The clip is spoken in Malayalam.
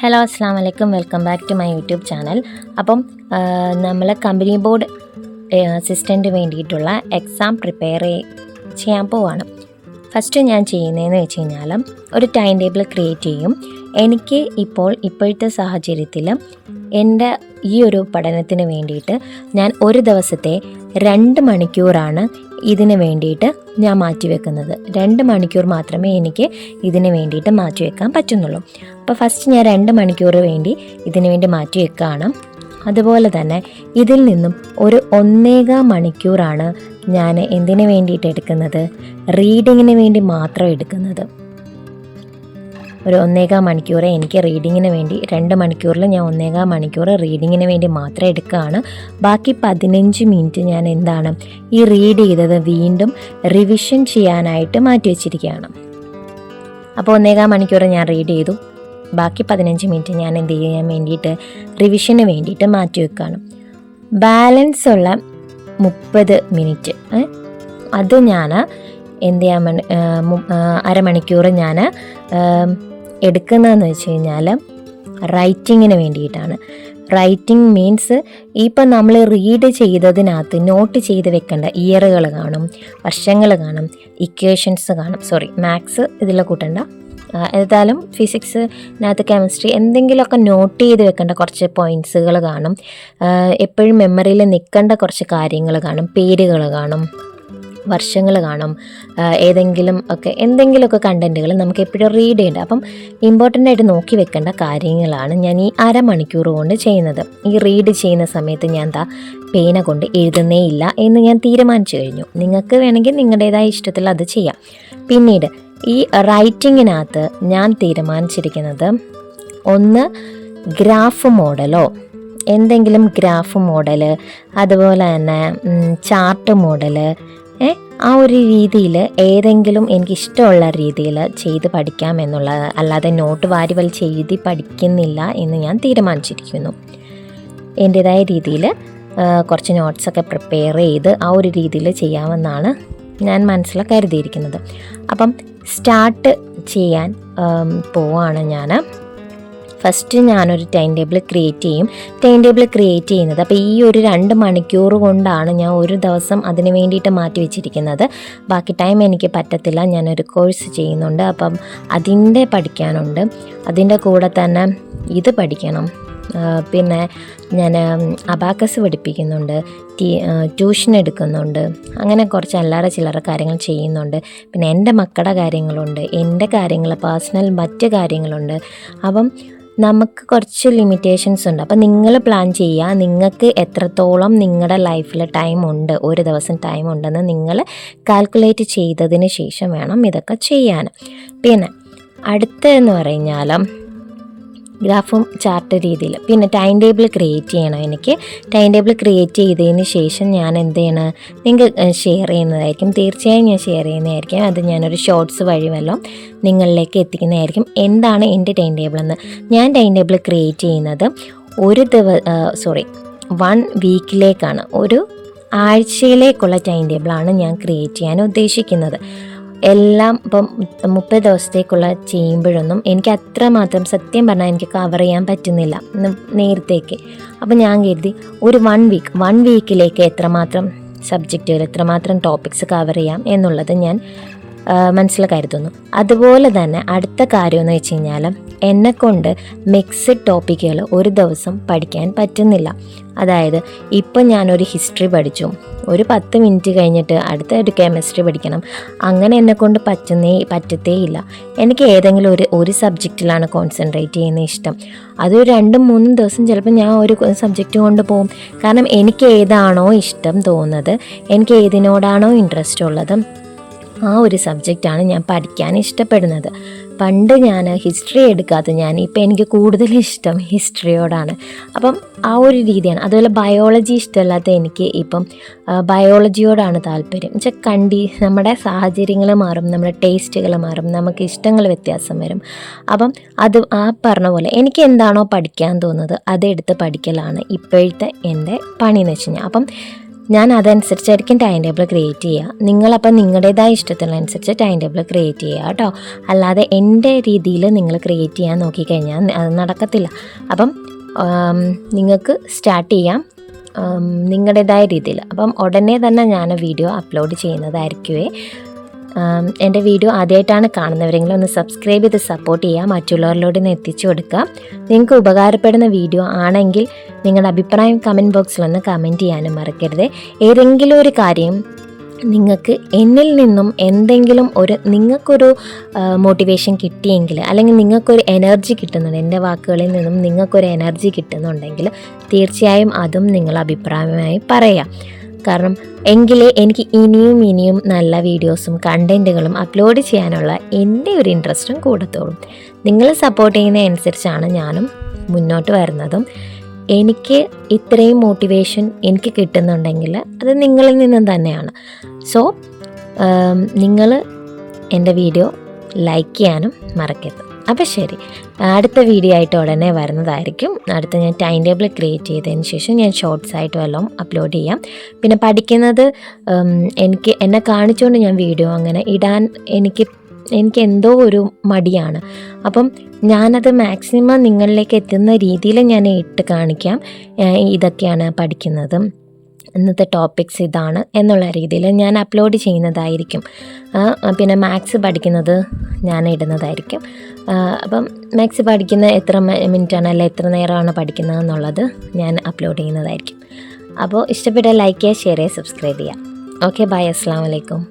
ഹലോ അസ്സാം വലൈക്കും welcome back to my YouTube channel. അപ്പം നമ്മൾ കമ്പനി ബോർഡ് അസിസ്റ്റന്റ് വേണ്ടിയിട്ടുള്ള എക്സാം പ്രിപ്പയർ ചെയ്യാൻ പോവാണ്. ഫസ്റ്റ് ഞാൻ ചെയ്യുന്നതെന്ന് വെച്ച് കഴിഞ്ഞാൽ ഒരു ടൈം ടേബിൾ ക്രിയേറ്റ് ചെയ്യും. എനിക്ക് ഇപ്പോൾ ഇപ്പോഴത്തെ സാഹചര്യത്തിൽ എന്റെ ഈ ഒരു പഠനത്തിന് വേണ്ടിയിട്ട് ഞാൻ ഒരു ദിവസത്തെ രണ്ട് മണിക്കൂറാണ് ഇതിന് വേണ്ടിയിട്ട് ഞാൻ മാറ്റിവെക്കുന്നത് രണ്ട് മണിക്കൂർ മാത്രമേ എനിക്ക് ഇതിന് വേണ്ടിയിട്ട് മാറ്റിവെക്കാൻ പറ്റുന്നുള്ളൂ. അപ്പോൾ ഫസ്റ്റ് ഞാൻ രണ്ട് മണിക്കൂർ വേണ്ടി ഇതിന് വേണ്ടി മാറ്റിവെക്കുകയാണ് അതുപോലെ തന്നെ ഇതിൽ നിന്നും ഒരു ഒന്നേകാ മണിക്കൂറാണ് ഞാൻ എന്തിനു വേണ്ടിയിട്ട് എടുക്കുന്നത്? റീഡിങ്ങിന് വേണ്ടി മാത്രം എടുക്കുന്നത്. ഒരു ഒന്നേകാ മണിക്കൂർ എനിക്ക് റീഡിങ്ങിന് വേണ്ടി രണ്ട് മണിക്കൂറിൽ ഞാൻ ഒന്നേകാ മണിക്കൂർ റീഡിങ്ങിന് വേണ്ടി മാത്രം എടുക്കുകയാണ്. ബാക്കി പതിനഞ്ച് മിനിറ്റ് ഞാൻ എന്താണ് ഈ റീഡ് ചെയ്തത് വീണ്ടും റിവിഷൻ ചെയ്യാനായിട്ട് മാറ്റി വെച്ചിരിക്കുകയാണ്. അപ്പോൾ ഒന്നേകാ മണിക്കൂർ ഞാൻ റീഡ് ചെയ്തു. ബാക്കി പതിനഞ്ച് മിനിറ്റ് ഞാൻ എന്ത് ചെയ്യാൻ വേണ്ടിയിട്ട് റിവിഷന് വേണ്ടിയിട്ട് മാറ്റി വെക്കുകയാണ്. ബാലൻസ് ഉള്ള മുപ്പത് മിനിറ്റ് അത് ഞാൻ എന്ത് ചെയ്യാൻ അരമണിക്കൂർ ഞാൻ എടുക്കുന്നതെന്ന് വെച്ച് കഴിഞ്ഞാൽ റൈറ്റിങ്ങിന് വേണ്ടിയിട്ടാണ്. റൈറ്റിംഗ് മീൻസ് ഇപ്പം നമ്മൾ റീഡ് ചെയ്തതിനകത്ത് നോട്ട് ചെയ്ത് വെക്കേണ്ട ഇയറുകൾ കാണും വർഷങ്ങൾ കാണും ഇക്വേഷൻസ് കാണും. സോറി മാത്സ് ഇതിൽ കൂട്ടണ്ട. ഏതായാലും ഫിസിക്സിനകത്ത് കെമിസ്ട്രി എന്തെങ്കിലുമൊക്കെ നോട്ട് ചെയ്ത് വെക്കേണ്ട കുറച്ച് പോയിന്റ്സുകൾ കാണും. എപ്പോഴും മെമ്മറിയിൽ നിൽക്കേണ്ട കുറച്ച് കാര്യങ്ങൾ കാണും പേരുകൾ കാണും. വർഷങ്ങൾ കാണും ഏതെങ്കിലും ഒക്കെ എന്തെങ്കിലുമൊക്കെ കണ്ടന്റുകൾ നമുക്ക് എപ്പോഴും റീഡ് ചെയ്യേണ്ട. അപ്പം ഇമ്പോർട്ടന്റ് ആയിട്ട് നോക്കി വെക്കേണ്ട കാര്യങ്ങളാണ് ഞാൻ ഈ അരമണിക്കൂർ കൊണ്ട് ചെയ്യുന്നത്. ഈ റീഡ് ചെയ്യുന്ന സമയത്ത് ഞാൻ എന്താ പേന കൊണ്ട് എഴുതുന്നേ ഇല്ല എന്ന് ഞാൻ തീരുമാനിച്ചു കഴിഞ്ഞു. നിങ്ങൾക്ക് വേണമെങ്കിൽ നിങ്ങളുടേതായ ഇഷ്ടത്തിൽ അത് ചെയ്യാം. പിന്നീട് ഈ റൈറ്റിങ്ങിനകത്ത് ഞാൻ തീരുമാനിച്ചിരിക്കുന്നത് ഒന്ന് ഗ്രാഫ് മോഡലോ എന്തെങ്കിലും ഗ്രാഫ് മോഡൽ അതുപോലെ തന്നെ ചാർട്ട് മോഡൽ ഏ ആ ഒരു രീതിയിൽ ഏതെങ്കിലും എനിക്ക് ഇഷ്ടമുള്ള രീതിയിൽ ചെയ്ത് പഠിക്കാം എന്നുള്ളത് അല്ലാതെ നോട്ട് വാരി വലിച്ച് പഠിക്കുന്നില്ല എന്ന് ഞാൻ തീരുമാനിച്ചിരിക്കുന്നു. എന്റേതായ രീതിയിൽ കുറച്ച് നോട്ട്സൊക്കെ പ്രിപ്പയർ ചെയ്ത് ആ ഒരു രീതിയിൽ ചെയ്യാമെന്നാണ് ഞാൻ മനസ്സിൽ കരുതിയിരിക്കുന്നത്. അപ്പം സ്റ്റാർട്ട് ചെയ്യാൻ പോവാണ് ഞാൻ ഫസ്റ്റ് ഞാനൊരു ടൈം ടേബിൾ ക്രിയേറ്റ് ചെയ്യും. ടൈം ടേബിൾ ക്രിയേറ്റ് ചെയ്യുന്നത് അപ്പോൾ ഈ ഒരു രണ്ട് മണിക്കൂർ കൊണ്ടാണ് ഞാൻ ഒരു ദിവസം അതിന് വേണ്ടിയിട്ട് മാറ്റി വെച്ചിരിക്കുന്നത്. ബാക്കി ടൈം എനിക്ക് പറ്റത്തില്ല. ഞാനൊരു കോഴ്സ് ചെയ്യുന്നുണ്ട്. അപ്പം അതിന്റെ പഠിക്കാനുണ്ട്. അതിന്റെ കൂടെ തന്നെ ഇത് പഠിക്കണം. പിന്നെ ഞാൻ അബാക്കസ് പഠിപ്പിക്കുന്നുണ്ട്. ട്യൂഷൻ എടുക്കുന്നുണ്ട്. അങ്ങനെ കുറച്ച് അല്ലാതെ ചില്ലറ കാര്യങ്ങൾ ചെയ്യുന്നുണ്ട്. പിന്നെ എന്റെ മക്കളുടെ കാര്യങ്ങളുണ്ട്. എന്റെ കാര്യങ്ങൾ പേഴ്സണൽ മറ്റ് കാര്യങ്ങളുണ്ട്. അപ്പം നമുക്ക് കുറച്ച് ലിമിറ്റേഷൻസ് ഉണ്ട്. അപ്പം നിങ്ങൾ പ്ലാൻ ചെയ്യുക. നിങ്ങൾക്ക് എത്രത്തോളം നിങ്ങളുടെ ലൈഫിൽ ടൈം ഉണ്ട് ഒരു ദിവസം ടൈം ഉണ്ടെന്ന് നിങ്ങൾ കാൽക്കുലേറ്റ് ചെയ്തതിന് ശേഷം വേണം ഇതൊക്കെ ചെയ്യാൻ പിന്നെ അടുത്തതെന്ന് പറഞ്ഞാൽ ഗ്രാഫും ചാർട്ട് രീതിയിൽ. പിന്നെ ടൈം ടേബിൾ ക്രിയേറ്റ് ചെയ്യണം എനിക്ക്. ടൈം ടേബിൾ ക്രിയേറ്റ് ചെയ്തതിന് ശേഷം ഞാൻ എന്ത് ചെയ്യണം? നിങ്ങൾക്ക് ഷെയർ ചെയ്യുന്നതായിരിക്കും. തീർച്ചയായും ഞാൻ ഷെയർ ചെയ്യുന്നതായിരിക്കും. അത് ഞാനൊരു ഷോർട്സ് വഴി വല്ലതും നിങ്ങളിലേക്ക് എത്തിക്കുന്നതായിരിക്കും. എന്താണ് എന്റെ ടൈം ടേബിൾ എന്ന്? ഞാൻ ടൈം ടേബിൾ ക്രിയേറ്റ് ചെയ്യുന്നത് ഒരു ദിവ സോറി വൺ വീക്കിലേക്കാണ് ഒരു ആഴ്ചയിലേക്കുള്ള ടൈം ടേബിളാണ് ഞാൻ ക്രിയേറ്റ് ചെയ്യാൻ ഉദ്ദേശിക്കുന്നത്. എല്ലാം ഇപ്പം മുപ്പത് ദിവസത്തേക്കുള്ള ചെയ്യുമ്പോഴൊന്നും എനിക്ക് അത്രമാത്രം സത്യം പറഞ്ഞാൽ എനിക്ക് കവർ ചെയ്യാൻ പറ്റുന്നില്ല. നേരത്തേക്ക്. അപ്പം ഞാൻ കരുതി ഒരു വൺ വീക്ക് വൺ വീക്കിലേക്ക് എത്രമാത്രം സബ്ജക്റ്റുകൾ എത്രമാത്രം ടോപ്പിക്സ് കവർ ചെയ്യാം എന്നുള്ളത് ഞാൻ മനസ്സിൽ കരുതുന്നു അതുപോലെ തന്നെ അടുത്ത കാര്യം എന്ന് വെച്ച് കഴിഞ്ഞാൽ എന്നെക്കൊണ്ട് മിക്സഡ് ടോപ്പിക്കുകൾ ഒരു ദിവസം പഠിക്കാൻ പറ്റുന്നില്ല. അതായത് ഇപ്പം ഞാനൊരു ഹിസ്റ്ററി പഠിച്ചു. ഒരു പത്ത് മിനിറ്റ് കഴിഞ്ഞിട്ട് അടുത്ത ഒരു കെമിസ്ട്രി പഠിക്കണം. അങ്ങനെ എന്നെക്കൊണ്ട് പറ്റുന്നേ പറ്റത്തേ ഇല്ല എനിക്ക് ഏതെങ്കിലും ഒരു ഒരു സബ്ജക്റ്റിലാണ് കോൺസെൻട്രേറ്റ് ചെയ്യുന്ന ഇഷ്ടം. അതൊരു രണ്ടും മൂന്നും ദിവസം ചിലപ്പോൾ ഞാൻ ഒരു സബ്ജക്റ്റ് കൊണ്ട് പോകും. കാരണം എനിക്ക് ഏതാണോ ഇഷ്ടം തോന്നുന്നത്. എനിക്ക് ഏതിനോടാണോ ഇൻട്രസ്റ്റ് ഉള്ളത്. ആ ഒരു സബ്ജക്റ്റാണ് ഞാൻ പഠിക്കാൻ ഇഷ്ടപ്പെടുന്നത്. പണ്ട് ഞാൻ ഹിസ്റ്ററി എടുക്കാത്ത ഞാൻ ഇപ്പം എനിക്ക് കൂടുതൽ ഇഷ്ടം ഹിസ്റ്ററിയോടാണ്. അപ്പം ആ ഒരു രീതിയാണ്. അതുപോലെ ബയോളജി ഇഷ്ടമല്ലാത്ത എനിക്ക് ഇപ്പം ബയോളജിയോടാണ് താല്പര്യം. വെച്ചാൽ കണ്ടി നമ്മുടെ സാഹചര്യങ്ങൾ മാറും നമ്മുടെ ടേസ്റ്റുകൾ മാറും നമുക്ക് ഇഷ്ടങ്ങൾ വ്യത്യാസം വരും. അപ്പം അത് ആ പറഞ്ഞ പോലെ എനിക്ക് എന്താണോ പഠിക്കാൻ തോന്നുന്നത് അതെടുത്ത് പഠിക്കലാണ് ഇപ്പോഴത്തെ എന്റെ പണി എന്ന് വെച്ച് കഴിഞ്ഞാൽ. അപ്പം ഞാൻ അതനുസരിച്ചായിരിക്കും ടൈം ടേബിൾ ക്രിയേറ്റ് ചെയ്യുക. നിങ്ങളപ്പം നിങ്ങളുടേതായ ഇഷ്ടത്തിനനുസരിച്ച് ടൈം ടേബിൾ ക്രിയേറ്റ് ചെയ്യുക കേട്ടോ. അല്ലാതെ എന്റെ രീതിയിൽ നിങ്ങൾ ക്രിയേറ്റ് ചെയ്യാൻ നോക്കിക്കഴിഞ്ഞാൽ അത് നടക്കത്തില്ല. അപ്പം നിങ്ങൾക്ക് സ്റ്റാർട്ട് ചെയ്യാം. നിങ്ങളുടേതായ രീതിയിൽ. അപ്പം ഉടനെ തന്നെ ഞാൻ വീഡിയോ അപ്ലോഡ് ചെയ്യുന്നതായിരിക്കുമേ എന്റെ വീഡിയോ ആദ്യമായിട്ടാണ് കാണുന്നവരെങ്കിലും ഒന്ന് സബ്സ്ക്രൈബ് ചെയ്ത് സപ്പോർട്ട് ചെയ്യുക. മറ്റുള്ളവരിലൂടെ ഒന്ന് എത്തിച്ചു കൊടുക്കുക. നിങ്ങൾക്ക് ഉപകാരപ്പെടുന്ന വീഡിയോ ആണെങ്കിൽ നിങ്ങളുടെ അഭിപ്രായം കമന്റ് ബോക്സിൽ ഒന്ന് കമന്റ് ചെയ്യാനും മറക്കരുത്. ഏതെങ്കിലും ഒരു കാര്യം നിങ്ങൾക്ക് എന്നിൽ നിന്നും എന്തെങ്കിലും ഒരു നിങ്ങൾക്കൊരു മോട്ടിവേഷൻ കിട്ടിയെങ്കിൽ അല്ലെങ്കിൽ നിങ്ങൾക്കൊരു എനർജി കിട്ടുന്നുണ്ട് എന്റെ വാക്കുകളിൽ നിന്നും നിങ്ങൾക്കൊരു എനർജി കിട്ടുന്നുണ്ടെങ്കിൽ തീർച്ചയായും അതും നിങ്ങൾ അഭിപ്രായമായി പറയാം. കാരണം എങ്കിലേ എനിക്ക് ഇനിയും ഇനിയും നല്ല വീഡിയോസും കണ്ടന്റുകളും അപ്ലോഡ് ചെയ്യാനുള്ള എന്റെ ഒരു ഇൻട്രസ്റ്റും കൂടത്തോളും. നിങ്ങൾ സപ്പോർട്ട് ചെയ്യുന്നതനുസരിച്ചാണ് ഞാനും മുന്നോട്ട് വരുന്നതും. എനിക്ക് ഇത്രയും മോട്ടിവേഷൻ എനിക്ക് കിട്ടുന്നുണ്ടെങ്കിൽ അത് നിങ്ങളിൽ നിന്നും തന്നെയാണ്. സോ നിങ്ങൾ എന്റെ വീഡിയോ ലൈക്ക് ചെയ്യാനും മറക്കരുത്. അപ്പോൾ ശരി. അടുത്ത വീഡിയോ ആയിട്ട് ഉടനെ വരുന്നതായിരിക്കും. അടുത്ത ഞാൻ ടൈം ടേബിൾ ക്രിയേറ്റ് ചെയ്തതിന് ശേഷം ഞാൻ ഷോർട്സ് ആയിട്ട് വല്ലതും അപ്ലോഡ് ചെയ്യാം. പിന്നെ പഠിക്കുന്നത് എനിക്ക് എന്നെ കാണിച്ചുകൊണ്ട് ഞാൻ വീഡിയോ അങ്ങനെ ഇടാൻ എനിക്ക് എനിക്ക് എന്തോ ഒരു മടിയാണ്. അപ്പം ഞാനത് മാക്സിമം നിങ്ങളിലേക്ക് എത്തുന്ന രീതിയിൽ ഞാൻ ഇട്ട് കാണിക്കാം. ഇതൊക്കെയാണ് പഠിക്കുന്നതും. ഇന്നത്തെ ടോപ്പിക്സ് ഇതാണ് എന്നുള്ള രീതിയിൽ ഞാൻ അപ്ലോഡ് ചെയ്യുന്നതായിരിക്കും. പിന്നെ മാത്സ് പഠിക്കുന്നത് ഞാൻ ഇടുന്നതായിരിക്കും. അപ്പം മാത്സ് പഠിക്കുന്ന എത്ര മിനിറ്റാണ് അല്ല എത്ര നേരമാണ് പഠിക്കുന്നത് എന്നുള്ളത് ഞാൻ അപ്ലോഡ് ചെയ്യുന്നതായിരിക്കും. അപ്പോൾ ഇഷ്ടപ്പെട്ട ലൈക്ക് ചെയ്യുക ഷെയർ ചെയ്യുക സബ്സ്ക്രൈബ് ചെയ്യുക. ഓക്കെ ബൈ അസ്സാം വലൈക്കും